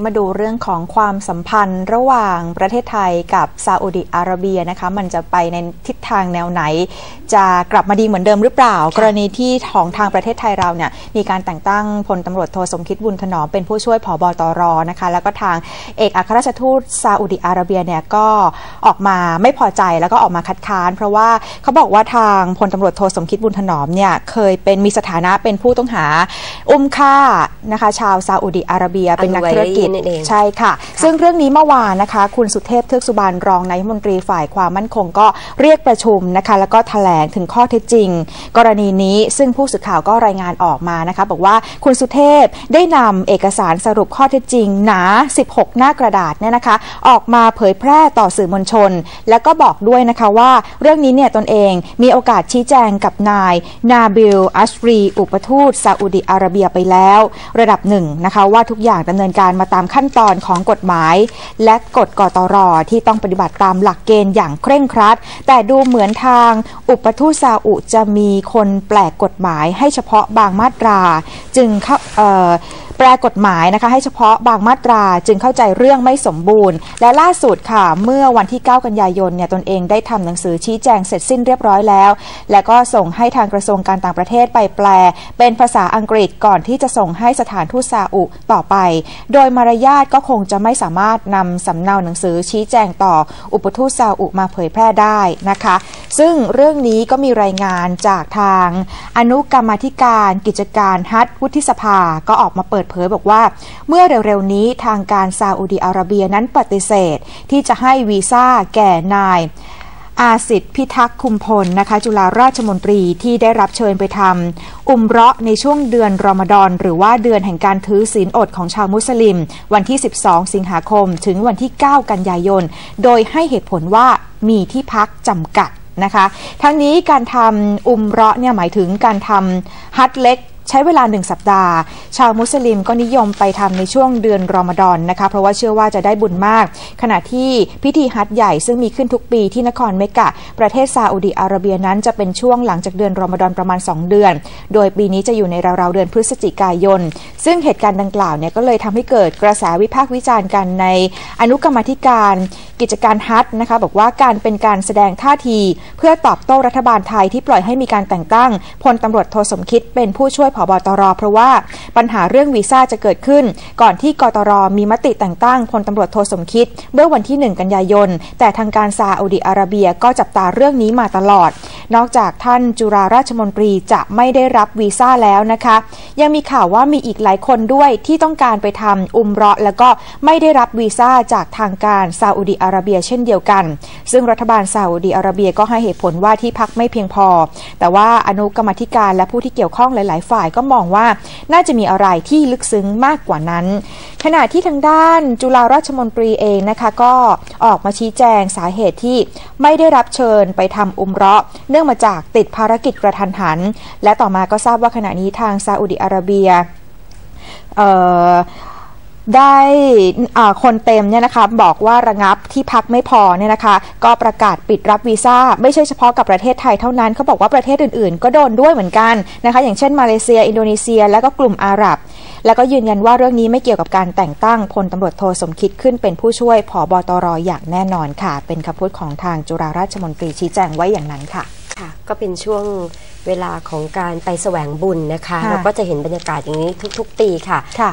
นี้มาดูเรื่องของความสัมพันธ์ระหว่างประเทศไทยกับซาอุดิอาระเบียนะคะ มันจะไปในทิศทางแนวไหน จะกลับมาดีเหมือนเดิมหรือเปล่า กรณีที่ของทางประเทศไทยเราเนี่ยมีการแต่งตั้งพลตำรวจโทสมคิดบุญถนอมเป็นผู้ช่วยผบตรนะคะ แล้วก็ทางเอกอัครราชทูตซาอุดิอาระเบียเนี่ยก็ออกมาไม่พอใจแล้วก็ออกมาคัดค้าน เพราะว่าเขาบอกว่าทางพลตำรวจโทสมคิดบุญถนอมเนี่ยเคยเป็นมีสถานะเป็นผู้ต้องหาอุ้มฆ่านะคะชาวซาอุดิอาระเบียเป็นนักธุรกิจนั่นเอง ใช่ค่ะ ซึ่งเรื่องนี้เมื่อวานนะคะ คุณสุเทพเทือกสุบานรองนายกรัฐมนตรีฝ่ายความมั่นคงก็เรียกประชุมนะคะ แล้วก็แถลงถึงข้อเท็จจริง กรณีนี้ซึ่งผู้สื่อข่าวก็รายงานออกมานะคะ บอกว่าคุณสุเทพได้นำเอกสารสรุปข้อเท็จจริง หนา 16 หน้ากระดาษเนี่ยนะคะ ออกมาเผยแพร่ต่อสื่อมวลชน แล้วก็บอกด้วยนะคะว่าเรื่องนี้เนี่ยตนเองมีโอกาสชี้แจงกับนาย นาบิลอัชรี อุปทูตซาอุดิอาระเบียไปแล้ว ระดับหนึ่งนะคะว่าทุกอย่างดำเนินการมาตามขั้นตอนของกฎหมาย และกฎกตรที่ต้องปฏิบัติตามหลักเกณฑ์อย่างเคร่งครัด แต่ดูเหมือนทางอุปทูตซาอุจะมีคนแปลกกฎหมายให้เฉพาะบางมาตรา จึงเข้า แปลกฎหมายนะคะให้เฉพาะบางมาตราจึงเข้าใจเรื่องไม่สมบูรณ์ และล่าสุดค่ะ เมื่อวันที่ 9 กันยายนเนี่ยตนเองได้ทำหนังสือชี้แจงเสร็จสิ้นเรียบร้อยแล้ว และก็ส่งให้ทางกระทรวงการต่างประเทศไปแปล เป็นภาษาอังกฤษก่อนที่จะส่งให้สถานทูตซาอุต่อไป โดยมารยาทก็คงจะไม่สามารถนำสำเนาหนังสือชี้แจงต่ออุปทูตซาอุมาเผยแพร่ได้นะคะ ซึ่งเรื่องนี้ก็มีรายงานจากทาง อนุกรรมธิการ กิจการฮัทวุฒิสภาก็ออกมาเปิดเผยบอกว่า เมื่อเร็วๆนี้ทางการซาอุดิอาระเบียนั้นปฏิเสธ ที่จะให้วีซ่าแก่นายอาสิทธิพิทักษ์คุมพลนะคะ จุฬาราชมนตรีที่ได้รับเชิญไปทำอุมเราะในช่วงเดือนรอมฎอนหรือว่าเดือนแห่งการถือศีลอดของชาวมุสลิม วันที่ 12 สิงหาคม ถึงวันที่ 9 กันยายน โดยให้เหตุผลว่ามีที่พักจำกัดนะคะ ทั้งนี้การทำอุมเราะเนี่ยหมายถึงการทำฮัจญ์เล็ก ใช้เวลาหนึ่งสัปดาห์ ชาวมุสลิมก็นิยมไปทำในช่วงเดือนรอมฎอนนะคะ เพราะว่าเชื่อว่าจะได้บุญมาก ขณะที่พิธีฮัจใหญ่ซึ่งมีขึ้นทุกปีที่นครเมกะ ประเทศซาอุดีอาระเบียนั้นจะเป็นช่วงหลังจากเดือนรอมฎอนประมาณ 2 เดือน โดยปีนี้จะอยู่ในราวๆเดือนพฤศจิกายนซึ่งเหตุการณ์ดังกล่าวเนี่ยก็เลยทำให้เกิดกระแสวิพากษ์วิจารณ์กันในอนุกรรมธิการกิจการฮัจญ์นะคะบอกว่าการเป็นการแสดงท่าที เพื่อตอบโต้รัฐบาลไทยที่ปล่อยให้มีการแต่งตั้งพลตำรวจโทสมคิดเป็นผู้ช่วยผบตรเพราะว่าปัญหาเรื่องวีซ่าจะเกิดขึ้น ก่อนที่กตรมีมติแต่งตั้งพลตำรวจโทสมคิดเมื่อวันที่ 1 กันยายน แต่ทางการซาอุดิอาระเบียก็จับตาเรื่องนี้มาตลอด นอกจากท่านจุฬาราชมนตรีจะไม่ได้รับวีซ่าแล้วนะคะ ยังมีข่าวว่ามีอีกหลายคนด้วยที่ต้องการไปทำอุมเราะแล้วก็ไม่ได้รับวีซ่าจากทางการซาอุดิอาระเบียเช่นเดียวกัน ซึ่งรัฐบาลซาอุดิอาระเบียก็ให้เหตุผลว่าที่พักไม่เพียงพอ แต่ว่าอนุกรรมธิการและผู้ที่เกี่ยวข้องหลาย ๆ ฝ่ายก็มองว่าน่าจะมีอะไรที่ลึกซึ้งมากกว่านั้น ขณะที่ทางด้านจุฬาราชมนตรีเองนะคะก็ออกมาชี้แจงสาเหตุที่ไม่ได้รับเชิญไปทำอุมเราะเนื่องื่องมาจากติดภารกิจกระทันหัน และต่อมาก็ทราบว่าขณะนี้ทางซาอุดิอาระเบียได้คนเต็มเนี่ยนะคะบอกว่าระงับที่พักไม่พอเนี่ยนะคะ ก็ประกาศปิดรับวีซ่า ไม่ใช่เฉพาะกับประเทศไทยเท่านั้นเขาบอกว่าประเทศอื่นๆ ก็โดนด้วยเหมือนกันนะคะอย่างเช่นมาเลเซีย อินโดนีเซีย และก็กลุ่มอาหรับ แล้วก็ยืนยันว่าเรื่องนี้ไม่เกี่ยวกับการแต่งตั้งพลตำรวจโทสมคิดขึ้นเป็นผู้ช่วยผอบตรอย่างแน่นอนค่ะ เป็นคำพูดของทางจุฬาราชมนตรีชี้แจงไว้อย่างนั้นค่ะ ค่ะ ก็เป็นช่วงเวลาของการไปแสวงบุญนะคะค่ะเราก็จะเห็นบรรยากาศอย่างนี้ทุก ๆ ปีค่ะค่ะ